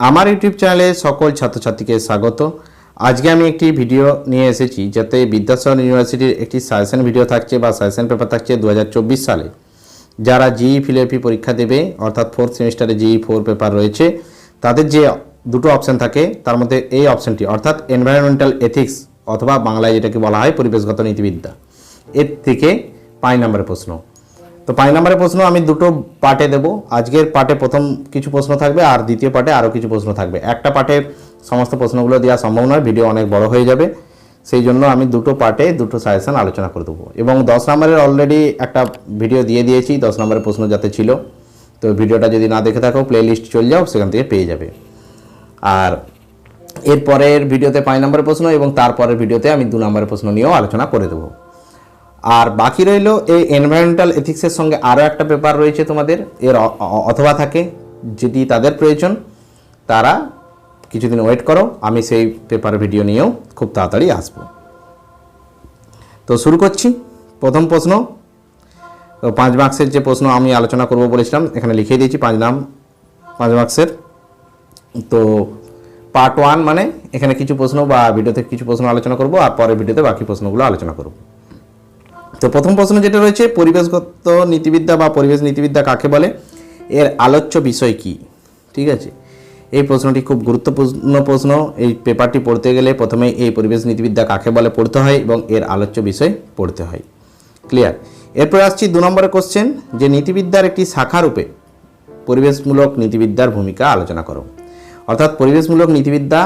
আমার ইউটিউব চ্যানেলে সকল ছাত্রছাত্রীকে স্বাগত। আজকে আমি একটি ভিডিও নিয়ে এসেছি, যাতে বিদ্যাসাগর ইউনিভার্সিটির একটি সাজেশন ভিডিও থাকছে বা সাজেশন পেপার থাকছে দু হাজার চব্বিশ সালে। যারা জিই ফিলিপি পরীক্ষা দেবে, অর্থাৎ ফোর্থ সেমিস্টারে জিই ফোর পেপার রয়েছে, তাদের যে দুটো অপশন থাকে, তার মধ্যে এই অপশনটি অর্থাৎ এনভায়রনমেন্টাল এথিক্স অথবা বাংলায় যেটাকে বলা হয় পরিবেশগত নীতিবিদ্যা। এর থেকে পাঁচ নম্বরের প্রশ্ন। তো পাঁচ নম্বরের প্রশ্ন আমি দুটো পার্টে দেব। আজকের পার্টে প্রথম কিছু প্রশ্ন থাকবে আর দ্বিতীয় পার্টে আরও কিছু প্রশ্ন থাকবে। একটা পার্টে সমস্ত প্রশ্নগুলো দেওয়া সম্ভব নয়, ভিডিও অনেক বড় হয়ে যাবে। সেই জন্য আমি দুটো পার্টে দুটো সাজেশন আলোচনা করে দেবো। এবং দশ নম্বরের অলরেডি একটা ভিডিও দিয়ে দিয়েছি, দশ নম্বরের প্রশ্ন যাতে ছিল। তো ভিডিওটা যদি না দেখে থাকো প্লে লিস্ট চলে যাও, সেখান থেকে পেয়ে যাবে। আর এরপরের ভিডিওতে পাঁচ নম্বরের প্রশ্ন এবং তারপরের ভিডিওতে আমি দু নম্বরের প্রশ্ন নিয়েও আলোচনা করে দেবো। আর বাকি রইল এই এনভায়রনমেন্টাল এথিক্সের সঙ্গে আরও একটা পেপার রয়েছে তোমাদের। এর অথবা থাকে যদি তাদের প্রয়োজন। তারা কিছুদিন ওয়েট করো, আমি সেই পেপার ভিডিও নিয়েও খুব তাড়াতাড়ি আসব। তো শুরু করছি। প্রথম প্রশ্ন। তো পাঁচ মার্কসের যে প্রশ্ন আমি আলোচনা করব বলেছিলাম, এখানে লিখে দিয়েছি পাঁচ নাম, পাঁচ মার্কসের তো পার্ট ওয়ান মানে এখানে কিছু প্রশ্ন বা ভিডিওতে কিছু প্রশ্ন আলোচনা করব, আর পরের ভিডিওতে বাকি প্রশ্নগুলো আলোচনা করব। তো প্রথম প্রশ্ন যেটা রয়েছে, পরিবেশগত নীতিবিদ্যা বা পরিবেশ নীতিবিদ্যা কাকে বলে? এর আলোচ্য বিষয় কি? ঠিক আছে? এই প্রশ্নটি খুব গুরুত্বপূর্ণ প্রশ্ন। এই পেপারটি পড়তে গেলে প্রথমে এই পরিবেশ নীতিবিদ্যা কাকে বলে পড়তে হয় এবং এর আলোচ্য বিষয় পড়তে হয়। ক্লিয়ার? এরপর আসছি দু নম্বরের কোশ্চেন যে নীতিবিদ্যার একটি শাখা রূপে পরিবেশমূলক নীতিবিদ্যার ভূমিকা আলোচনা করো। অর্থাৎ পরিবেশমূলক নীতিবিদ্যা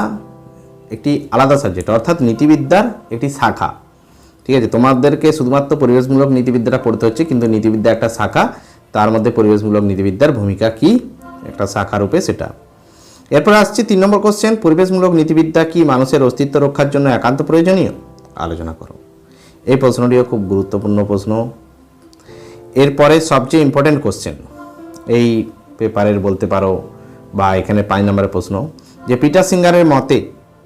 একটি আলাদা সাবজেক্ট অর্থাৎ নীতিবিদ্যার একটি শাখা। ঠিক আছে? তোমাদেরকে শুধুমাত্র পরিবেশমূলক নীতিবিদ্যাটা পড়তে হচ্ছে, কিন্তু নীতিবিদ্যা একটা শাখা, তার মধ্যে পরিবেশমূলক নীতিবিদ্যার ভূমিকা কি? একটা শাখা রূপে সেটা। এরপর আসছি তিন নম্বর কোশ্চেন পরিবেশমূলক নীতিবিদ্যা কি মানুষের অস্তিত্ব রক্ষার জন্য একান্ত প্রয়োজনীয়? আলোচনা করো। এই প্রশ্নটিও খুব গুরুত্বপূর্ণ প্রশ্ন। এরপরে সবচেয়ে ইম্পর্টেন্ট কোশ্চেন এই পেপারের বলতে পারো, বা এখানে পাঁচ নম্বরের প্রশ্ন, যে পিটার সিঙ্গারের মতে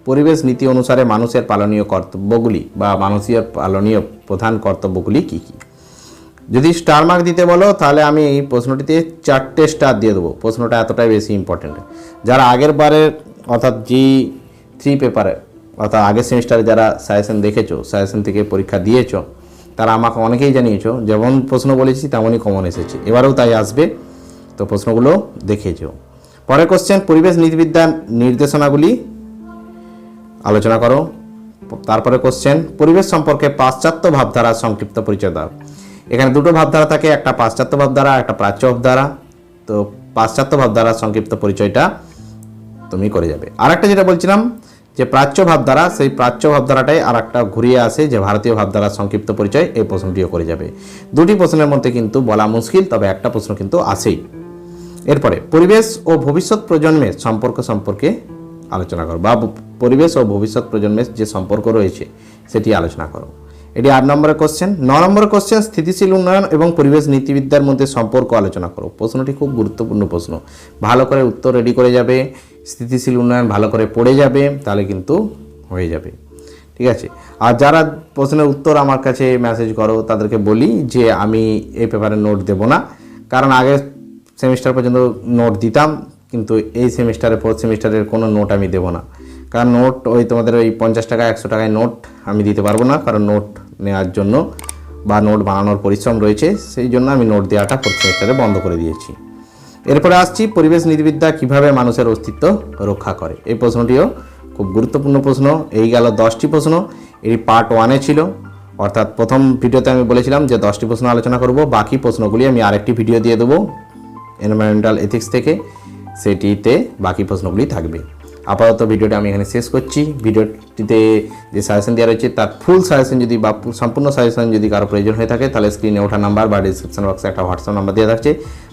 পরিবেশ নীতি অনুসারে মানুষের পালনীয় কর্তব্যগুলি বা মানুষের পালনীয় প্রধান কর্তব্যগুলি কী কী? যদি স্টার মার্ক দিতে বলো, তাহলে আমি এই প্রশ্নটিতে চারটে স্টার দিয়ে দেবো। প্রশ্নটা এতটাই বেশি ইম্পর্টেন্ট যারা আগের বারের অর্থাৎ জি থ্রি পেপারে অর্থাৎ আগের সেমিস্টারে যারা সাজেশন দেখেছ সাজেশন থেকে পরীক্ষা দিয়েছ, তারা আমাকে অনেকেই জানিয়েছো, যেমন প্রশ্ন বলেছি, তেমনই কমন এসেছে। এবারেও তাই আসবে। তো প্রশ্নগুলো দেখেছ পরের কোশ্চেন পরিবেশ নীতিবিদ্যার নির্দেশনাগুলি আলোচনা করো। তারপরে কোশ্চেন পরিবেশ সম্পর্কে পাশ্চাত্য ভাবধারা সংক্ষিপ্ত পরিচয় দাও। এখানে দুটো ভাবধারা থাকে, একটা পাশ্চাত্য ভাবধারা, একটা প্রাচ্য ভাবধারা। তো পাশ্চাত্য ভাবধারা সংক্ষিপ্ত পরিচয়টা তুমি করে যাবে। আর একটা যেটা বলছিলাম, যে প্রাচ্য ভাবধারা, সেই প্রাচ্য ভাবধারাটাই আর একটা ঘুরিয়ে আসে, যে ভারতীয় ভাবধারার সংক্ষিপ্ত পরিচয় এই প্রশ্নটিও করে যাবে। দুটি প্রশ্নের মধ্যে কিন্তু বলা মুশকিল, তবে একটা প্রশ্ন কিন্তু আসেই এরপরে, পরিবেশ ও ভবিষ্যৎ প্রজন্মের সম্পর্ক সম্পর্কে আলোচনা করো বা পরিবেশ ও ভবিষ্যৎ প্রজন্মের যে সম্পর্ক রয়েছে, সেটি আলোচনা করো। এটি আট নম্বরের কোশ্চেন ন নম্বরের কোশ্চেন স্থিতিশীল উন্নয়ন এবং পরিবেশ নীতিবিদ্যার মধ্যে সম্পর্ক আলোচনা করো। প্রশ্নটি খুব গুরুত্বপূর্ণ প্রশ্ন। ভালো করে উত্তর রেডি করে যাবে। স্থিতিশীল উন্নয়ন ভালো করে পড়ে যাবে, তাহলে কিন্তু হয়ে যাবে। ঠিক আছে? আর যারা প্রশ্নের উত্তর আমার কাছে মেসেজ করো, তাদেরকে বলি যে আমি এই পেপারে নোট দেব না। কারণ আগে সেমিস্টার পর্যন্ত নোট দিতাম কিন্তু এই সেমিস্টারে ফোর্থ সেমিস্টারের কোনো নোট আমি দেবো না। কারণ নোট ওই তোমাদের ওই পঞ্চাশ টাকা, একশো টাকায় নোট আমি দিতে পারব না, কারণ নোট নেওয়ার জন্য বা নোট বানানোর পরিশ্রম রয়েছে, সেই জন্য আমি নোট দেওয়াটা ফোর্থ সেমিস্টারে বন্ধ করে দিয়েছি। এরপরে আসছি পরিবেশ নীতিবিদ্যা কীভাবে মানুষের অস্তিত্ব রক্ষা করে? এই প্রশ্নটিও খুব গুরুত্বপূর্ণ প্রশ্ন। এই গেল দশটি প্রশ্ন। এটি পার্ট ওয়ানে ছিল। অর্থাৎ প্রথম ভিডিওতে আমি বলেছিলাম যে দশটি প্রশ্ন আলোচনা করব। বাকি প্রশ্নগুলি আমি আরেকটি ভিডিও দিয়ে দেবো। এনভায়রনমেন্টাল এথিক্স থেকে। সেটিতে বাকি প্রশ্নগুলি থাকবে। আপাতত ভিডিওটা আমি এখানে শেষ করছি। ভিডিওটিতে যে সাজেশন দেওয়া রয়েছে, তার ফুল সাজেশন যদি বা সম্পূর্ণ সাজেশন যদি কারও প্রয়োজন হয়ে থাকে, তাহলে স্ক্রিনে ওঠা নাম্বার বা ডিসক্রিপশন বক্সে একটা হোয়াটসঅ্যাপ নাম্বার দেওয়া থাকছে।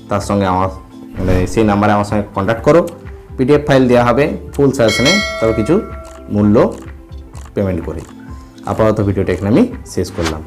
তার সঙ্গে আমার মানে সেই নাম্বারে আমার সঙ্গে কন্ট্যাক্ট করো। পিডিএফ ফাইল দেওয়া হবে ফুল সাজেশনে তবে কিছু মূল্য পেমেন্ট করে। আপাতত ভিডিওটা এখানে আমি শেষ করলাম।